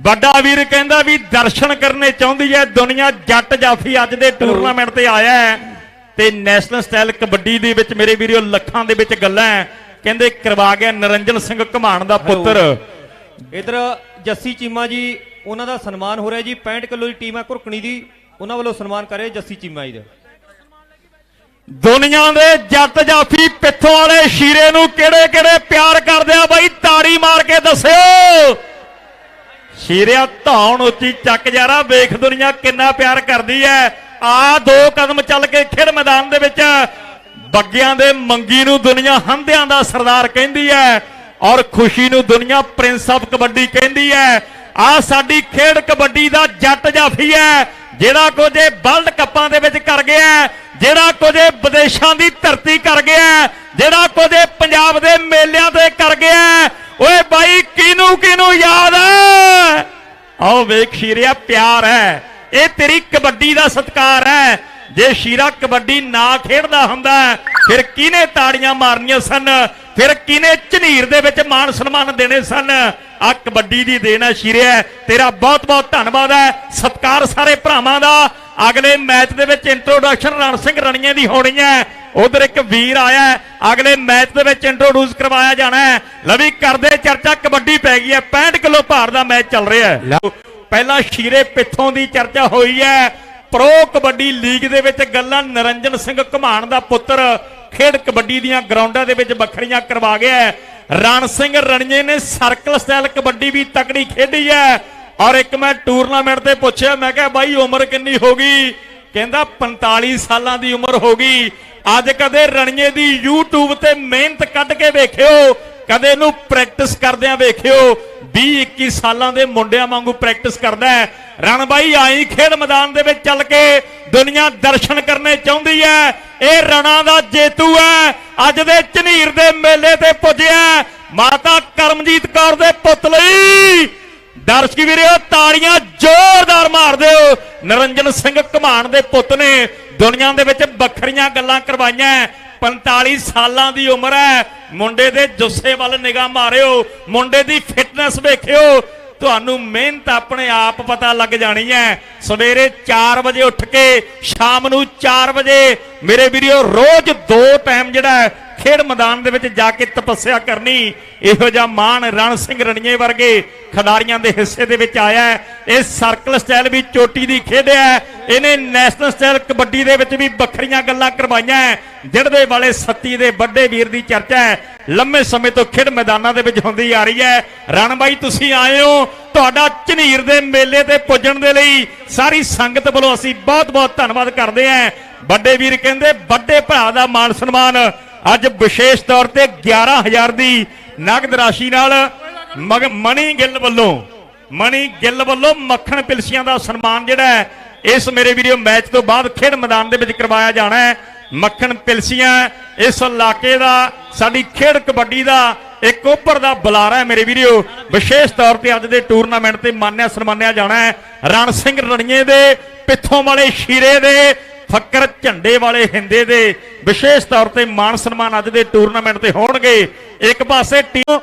ਵੱਡਾ ਵੀਰ ਕਹਿੰਦਾ ਵੀ ਦਰਸ਼ਨ ਕਰਨੇ ਚਾਹੁੰਦੀ ਹੈ ਦੁਨੀਆ ਜੱਟ ਜਾਫੀ ਅੱਜ ਦੇ ਟੂਰਨਾਮੈਂਟ ਤੇ ਆਇਆ ਹੈ ਤੇ ਨੈਸ਼ਨਲ ਸਟਾਈਲ ਕਬੱਡੀ ਦੇ ਵਿੱਚ ਮੇਰੇ ਵੀਰੋ ਲੱਖਾਂ ਦੇ ਵਿੱਚ ਗੱਲਾਂ ਕਹਿੰਦੇ ਕਰਵਾ ਗਿਆ ਨਰਿੰਜਨ ਸਿੰਘ ਘਮਾਣ ਦਾ ਪੁੱਤਰ। ਇਧਰ ਜੱਸੀ ਚੀਮਾ ਜੀ ਉਹਨਾਂ ਦਾ ਸਨਮਾਨ ਹੋ ਰਿਹਾ ਜੀ। 65 ਕਿਲੋ ਦੀ ਟੀਮ ਹੈ ਘੁਰਕਣੀ ਦੀ। ਉਹਨਾਂ ਵੱਲੋਂ ਸਨਮਾਨ ਕਰੇ ਜੱਸੀ ਚੀਮਾ ਜੀ ਦਾ। ਦੁਨੀਆ ਦੇ ਜੱਟ ਜਾਫੀ ਪਿੱਥੋਂ ਵਾਲੇ ਸ਼ੀਰੇ ਨੂੰ ਕਿਹੜੇ ਕਿਹੜੇ ਪਿਆਰ ਕਰਦੇ ਆ ਬਾਈ? ਤਾੜੀ ਮਾਰ ਕੇ ਦੱਸਿਓ। ਸ਼ੀਰਿਆ ਧੌਣ ਉੱਚੀ ਚੱਕ ਜਾਰਾ ਵੇਖ ਦੁਨੀਆ ਕਿੰਨਾ ਪਿਆਰ ਕਰਦੀ ਐ। ਆ ਦੋ ਕਦਮ ਚੱਲ ਕੇ ਖੇਡ ਮੈਦਾਨ ਦੇ ਵਿੱਚ ਬੱਗਿਆਂ ਦੇ ਮੰਗੀ ਨੂੰ ਦੁਨੀਆ ਹੰਧਿਆਂ ਦਾ ਸਰਦਾਰ ਕਹਿੰਦੀ ਐ ਔਰ ਖੁਸ਼ੀ ਨੂੰ ਦੁਨੀਆ ਪ੍ਰਿੰਸ ਆਫ ਕਬੱਡੀ ਕਹਿੰਦੀ ਐ। ਆ ਸਾਡੀ ਖੇਡ ਕਬੱਡੀ ਦਾ ਜੱਟ ਜਾਫੀ ਐ ਜਿਹੜਾ ਕੁਝ ਇਹ ਵਰਲਡ ਕੱਪਾਂ ਦੇ ਵਿੱਚ ਕਰ ਗਿਆ ਜਿਹੜਾ ਕੁਝ ਇਹ ਵਿਦੇਸ਼ਾਂ ਦੀ ਧਰਤੀ ਕਰ ਗਿਆ ਜਿਹੜਾ ਕੁਝ ਇਹ ਪੰਜਾਬ ਦੇ ਮੇਲਿਆਂ ਤੇ ਕਰ ਗਿਆ ਹੈ, ਓਏ ਬਾਈ ਕਿਨੂੰ ਕਿਨੂੰ ਯਾਦ ਹੈ ਆਓ ਵੇਖ ਸ਼ੀਰਿਆ ਪਿਆਰ ਹੈ। ਇਹ ਤੇਰੀ ਕਬੱਡੀ ਦਾ ਸਤਕਾਰ ਹੈ। ਜੇ ਸ਼ੀਰਾ ਕਬੱਡੀ ਨਾ ਖੇਡਦਾ ਹੁੰਦਾ, ਫਿਰ ਕਿਹਨੇ ਤਾੜੀਆਂ ਮਾਰਨੀਆਂ ਸਨ? ਫਿਰ ਕਿਹਨੇ ਝਨੀਰ ਦੇ ਵਿੱਚ ਮਾਨ ਸਨਮਾਨ ਦੇਣੇ ਸਨ? ਆ ਕਬੱਡੀ ਦੀ ਦੇਣ ਹੈ ਸ਼ੀਰਿਆ ਤੇਰਾ ਬਹੁਤ ਬਹੁਤ ਧੰਨਵਾਦ ਹੈ। ਸਤਕਾਰ ਸਾਰੇ ਭਰਾਵਾਂ ਦਾ। ਅਗਲੇ ਮੈਚ ਦੇ ਵਿੱਚ ਇੰਟਰੋਡਕਸ਼ਨ ਰਣ ਸਿੰਘ ਰਣੀਆਂ ਦੀ ਹੋਣੀ ਹੈ। ਉਧਰ ਇੱਕ ਵੀਰ ਆਇਆ ਹੈ, ਅਗਲੇ ਮੈਚ ਦੇ ਵਿੱਚ ਇੰਟਰੋਡਿਊਸ ਕਰਵਾਇਆ ਜਾਣਾ ਹੈ। ਲਵੀ ਕਰਦੇ ਚਰਚਾ ਕਬੱਡੀ ਪੈ ਗਈ ਹੈ 65 ਕਿਲੋ ਭਾਰ ਦਾ ਮੈਚ ਚੱਲ ਰਿਹਾ ਹੈ। ਪਹਿਲਾਂ ਸ਼ੀਰੇ ਪਿੱਥੋਂ ਦੀ ਚਰਚਾ ਹੋਈ ਹੈ। ਪ੍ਰੋ ਕਬੱਡੀ ਲੀਗ ਦੇ ਵਿੱਚ ਗੱਲਾਂ ਨਰਿੰਜਨ ਸਿੰਘ ਘਮਾਣ ਦਾ ਪੁੱਤਰ ਖੇਡ ਕਬੱਡੀ ਦੀਆਂ ਗਰਾਊਂਡਾਂ ਦੇ ਵਿੱਚ ਵੱਖਰੀਆਂ ਕਰਵਾ ਗਿਆ ਹੈ। ਰਣ ਸਿੰਘ ਰਣਜੇ ਨੇ ਸਰਕਲ ਸਟਾਈਲ ਕਬੱਡੀ ਵੀ ਤਕੜੀ ਖੇਡੀ ਹੈ। ਔਰ ਇੱਕ ਮੈਂ ਟੂਰਨਾਮੈਂਟ ਤੇ ਪੁੱਛਿਆ ਮੈਂ ਕਿਹਾ ਬਾਈ ਉਮਰ ਕਿੰਨੀ ਹੋ ਗਈ? ਕਹਿੰਦਾ 45 ਸਾਲਾਂ ਦੀ ਉਮਰ ਹੋ ਗਈ। ਅੱਜ ਕਦੇ ਰਣਜੇ ਦੀ YouTube ਤੇ ਮਿਹਨਤ ਕੱਢ ਕੇ ਵੇਖਿਓ, ਕਦੇ ਇਹਨੂੰ ਪ੍ਰੈਕਟਿਸ ਕਰਦਿਆਂ ਵੇਖਿਓ 20 21 ਸਾਲਾਂ ਦੇ ਮੁੰਡਿਆਂ ਵਾਂਗੂ ਪ੍ਰੈਕਟਿਸ ਕਰਦਾ ਹੈ। ਰਣ ਬਾਈ ਆਈ ਖੇਡ ਮੈਦਾਨ ਦੇ ਵਿੱਚ ਚੱਲ ਕੇ ਦੁਨੀਆ ਦਰਸ਼ਨ ਕਰਨੇ ਚਾਹੁੰਦੀ ਹੈ। ਇਹ ਰਣਾ ਦਾ ਜੇਤੂ ਹੈ। ਅੱਜ ਦੇ ਝਨੀਰ ਦੇ ਮੇਲੇ ਤੇ ਪੁੱਜਿਆ ਮਾਤਾ ਕਰਮਜੀਤ ਕੌਰ ਦੇ ਪੁੱਤ ਲਈ ਦਰਸ਼ਕ ਵੀਰਿਓ ਤਾੜੀਆਂ ਜ਼ੋਰਦਾਰ ਮਾਰ ਦਿਓ ਨਰਿੰਜਨ ਸਿੰਘ ਘਮਾਣ ਦੇ ਪੁੱਤ ਨੇ ਦੁਨੀਆ ਦੇ ਵਿੱਚ ਵੱਖਰੀਆਂ ਗੱਲਾਂ ਕਰਵਾਈਆਂ। 45 ਸਾਲਾਂ ਦੀ ਉਮਰ ਹੈ। ਮੁੰਡੇ ਦੇ ਜੁੱਸੇ ਵੱਲ ਨਿਗਾਹ ਮਾਰਿਓ। ਮੁੰਡੇ ਦੀ ਫਿਟਨੈਸ ਵੇਖਿਓ। ਤੁਹਾਨੂੰ ਮਿਹਨਤ ਆਪਣੇ ਆਪ ਪਤਾ ਲੱਗ ਜਾਣੀ ਹੈ। ਸਵੇਰੇ 4 ਵਜੇ ਉੱਠ ਕੇ ਸ਼ਾਮ ਨੂੰ 4 ਵਜੇ। ਮੇਰੇ ਵੀਰਿਓ ਰੋਜ਼ ਦੋ ਟਾਈਮ ਜਿਹੜਾ ਹੈ, ਖੇਡ ਮੈਦਾਨ ਦੇ ਵਿੱਚ ਜਾ ਕੇ ਤਪੱਸਿਆ ਕਰਨੀ। ਇਹੋ ਜਿਹਾ ਮਾਣ ਰਣ ਸਿੰਘ ਰਣੀਏ ਵਰਗੇ ਖਿਡਾਰੀਆਂ ਦੇ ਹਿੱਸੇ ਦੇ ਵਿੱਚ ਆਇਆ ਇਹ ਸਰਕਲ ਸਟਾਈਲ ਵੀ ਚੋਟੀ ਦੀ ਖੇਡਿਆ ਇਹਨੇ ਨੈਸ਼ਨਲ ਸਟਾਈਲ ਕਬੱਡੀ ਦੇ ਵਿੱਚ ਵੀ ਵੱਖਰੀਆਂ ਗੱਲਾਂ ਕਰਵਾਈਆਂ ਜਿਹੜੇ ਵਾਲੇ ਸੱਤੀ ਦੇ ਵੱਡੇ ਵੀਰ ਦੀ ਚਰਚਾ ਹੈ। ਲੰਮੇ ਸਮੇਂ ਤੋਂ ਖੇਡ ਮੈਦਾਨਾਂ ਦੇ ਵਿੱਚ ਹੁੰਦੀ ਆ ਰਹੀ ਹੈ। ਰਣ ਬਾਈ ਤੁਸੀਂ ਆਏ ਹੋ। ਤੁਹਾਡਾ ਝਨੀਰ ਦੇ ਮੇਲੇ ਤੇ ਪੁੱਜਣ ਦੇ ਲਈ ਸਾਰੀ ਸੰਗਤ ਵੱਲੋਂ ਅਸੀਂ ਬਹੁਤ-ਬਹੁਤ ਧੰਨਵਾਦ ਕਰਦੇ ਹਾਂ। ਵੱਡੇ ਵੀਰ ਕਹਿੰਦੇ, ਵੱਡੇ ਭਰਾ ਦਾ ਮਾਣ ਸਨਮਾਨ। ਅੱਜ ਵਿਸ਼ੇਸ਼ ਤੌਰ ਤੇ 11000 ਦੀ ਨਗਦ ਰਾਸ਼ੀ ਨਾਲ ਮਣੀ ਗਿੱਲ ਵੱਲੋਂ, ਮਣੀ ਗਿੱਲ ਵੱਲੋਂ ਮੱਖਣ ਪਿਲਸੀਆਂ ਦਾ ਸਨਮਾਨ ਜਿਹੜਾ ਇਸ ਮੇਰੇ ਵੀਡੀਓ ਮੈਚ ਤੋਂ ਬਾਅਦ ਖੇਡ ਮੈਦਾਨ ਦੇ ਵਿੱਚ ਕਰਵਾਇਆ ਜਾਣਾ ਹੈ। ਮੱਖਣ ਪਿਲਸੀਆਂ ਇਸ ਇਲਾਕੇ ਦਾ, ਸਾਡੀ ਖੇਡ ਕਬੱਡੀ ਦਾ ਇੱਕ ਉੱਪਰ ਦਾ ਬੁਲਾਰਾ ਹੈ ਮੇਰੇ ਵੀਡੀਓ ਵਿਸ਼ੇਸ਼ ਤੌਰ ਤੇ ਅੱਜ ਦੇ ਟੂਰਨਾਮੈਂਟ ਤੇ ਮਾਨਿਆ ਸਨਮਾਨਿਆ ਜਾਣਾ ਹੈ। ਰਣ ਸਿੰਘ ਰਣੀਏ ਦੇ, ਪਿੱਥੋਂ ਵਾਲੇ ਸ਼ੀਰੇ ਦੇ ਫੱਕਰ ਝੰਡੇ ਵਾਲੇ ਹਿੰਦੇ ਦੇ ਵਿਸ਼ੇਸ਼ ਤੌਰ ਤੇ ਮਾਨ ਸਨਮਾਨ ਅੱਜ ਦੇ ਟੂਰਨਾਮੈਂਟ ਤੇ ਹੋਣਗੇ। ਇੱਕ ਪਾਸੇ ਟੀਮ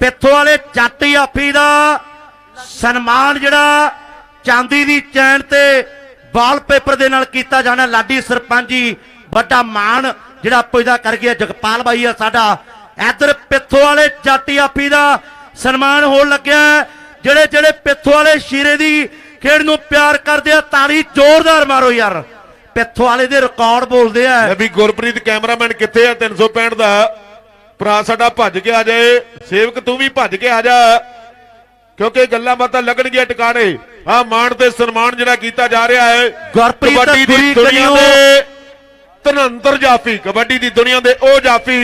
ਪਿੱਥੋਂ ਵਾਲੇ ਚਾਟੀ ਆਪੀ ਦਾ ਸਨਮਾਨ ਜਿਹੜਾ ਚਾਂਦੀ ਦੀ ਚੈਨ ਤੇ ਵਾਲਪੇਪਰ ਦੇ ਨਾਲ ਕੀਤਾ ਜਾਣਾ। ਲਾਡੀ ਸਰਪੰਚ ਜੀ ਵੱਡਾ ਮਾਣ ਜਿਹੜਾ ਪੁੱਜਦਾ ਕਰ ਗਿਆ। ਜਗਪਾਲ ਬਾਈ ਆ ਸਾਡਾ। ਇੱਧਰ ਪਿੱਥੋਂ ਵਾਲੇ ਚਾਟੀ ਆਪੀ ਦਾ ਸਨਮਾਨ ਹੋਣ ਲੱਗਿਆ। ਜਿਹੜੇ ਜਿਹੜੇ ਪਿੱਥੋਂ ਵਾਲੇ ਸ਼ੀਰੇ ਦੀ ਖੇਡ ਨੂੰ ਪਿਆਰ ਕਰਦੇ ਆ, ਤਾੜੀ ਜ਼ੋਰਦਾਰ ਮਾਰੋ ਯਾਰ। ਪਿੱਥੋਂ ਵਾਲੇ ਦੇ ਰਿਕਾਰਡ ਬੋਲਦੇ ਆ। ਲੈ ਵੀ ਗੁਰਪ੍ਰੀਤ ਕੈਮਰਾਮੈਨ ਕਿੱਥੇ ਆ? 365 ਦਾ। ਭਰਾ ਸਾਡਾ ਭੱਜ ਕੇ ਆ ਜਾਏ ਸੇਵਕ ਤੂੰ ਵੀ ਭੱਜ ਕੇ ਆ ਜਾ। ਕਿਉਂਕਿ ਗੱਲਾਂ ਬਾਤਾਂ ਲੱਗਣਗੀਆਂ ਟਿਕਾਣੇ। ਆ ਮਾਣ ਤੇ ਸਨਮਾਨ ਜਿਹੜਾ ਕੀਤਾ ਜਾ ਰਿਹਾ ਹੈ ਗੁਰਪ੍ਰੀਤ ਦੀ ਦੁਨੀਆ। ਦੇ ਧਨੰਤਰ ਜਾਫੀ ਕਬੱਡੀ ਦੀ ਦੁਨੀਆ ਦੇ ਉਹ ਜਾਫੀ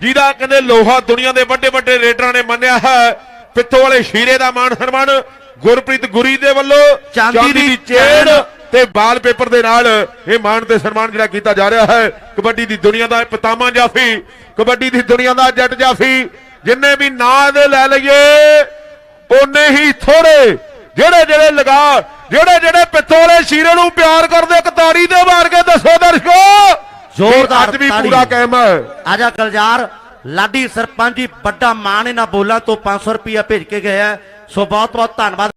ਜਿਹਦਾ ਕਹਿੰਦੇ ਲੋਹਾ ਦੁਨੀਆ ਦੇ ਵੱਡੇ ਵੱਡੇ ਰੇਡਰਾਂ ਨੇ ਮੰਨਿਆ ਹੈ। ਪਿੱਥੋਂ ਵਾਲੇ ਸ਼ੀਰੇ ਦਾ ਮਾਣ ਸਨਮਾਨ ਗੁਰਪ੍ਰੀਤ ਗੁਰੀ ਦੇ ਵੱਲੋਂ ਚਾਂਦੀ ਦੀ ਚੈਨ ਤੇ ਬਾਲ ਪੇਪਰ ਦੇ ਨਾਲ ਇਹ ਮਾਣ ਤੇ ਸਨਮਾਨ ਜਿਹੜਾ ਕੀਤਾ ਜਾ ਰਿਹਾ ਹੈ ਕਬੱਡੀ ਦੀ ਦੁਨੀਆ ਦਾ ਪਤਾਮਾ ਜਾਫੀ ਕਬੱਡੀ ਦੀ ਦੁਨੀਆ ਦਾ ਜੱਟ ਜਾਫੀ ਜਿੰਨੇ ਵੀ ਨਾਂ ਦੇ ਲੈ ਲਈਏ ਉਹਨੇ ਹੀ ਥੋੜੇ ਜਿਹੜੇ ਜਿਹੜੇ ਲਗਾ ਜਿਹੜੇ ਜਿਹੜੇ ਪਿੱਤੋਲੇ ਸ਼ੀਰੇ ਨੂੰ ਪਿਆਰ ਕਰਦੇ ਇੱਕ ਤਾੜੀ ਦੇ ਮਾਰ ਕੇ ਦੱਸੋ ਦਰਸ਼ਕੋ ਜ਼ੋਰਦਾਰ ਅੱਜ ਵੀ। ਪੂਰਾ ਕਾਇਮ ਹੈ। ਆਜਾ ਗਲਜਾਰ ਲਾਡੀ ਸਰਪੰਚ ਜੀ ਵੱਡਾ ਮਾਣ ਇਹਨਾਂ ਬੋਲਾਂ ਤੋਂ 500 ਰੁਪਇਆ ਭੇਜ ਕੇ ਹੈ ਸੋ ਬਹੁਤ ਬਹੁਤ ਧੰਨਵਾਦ।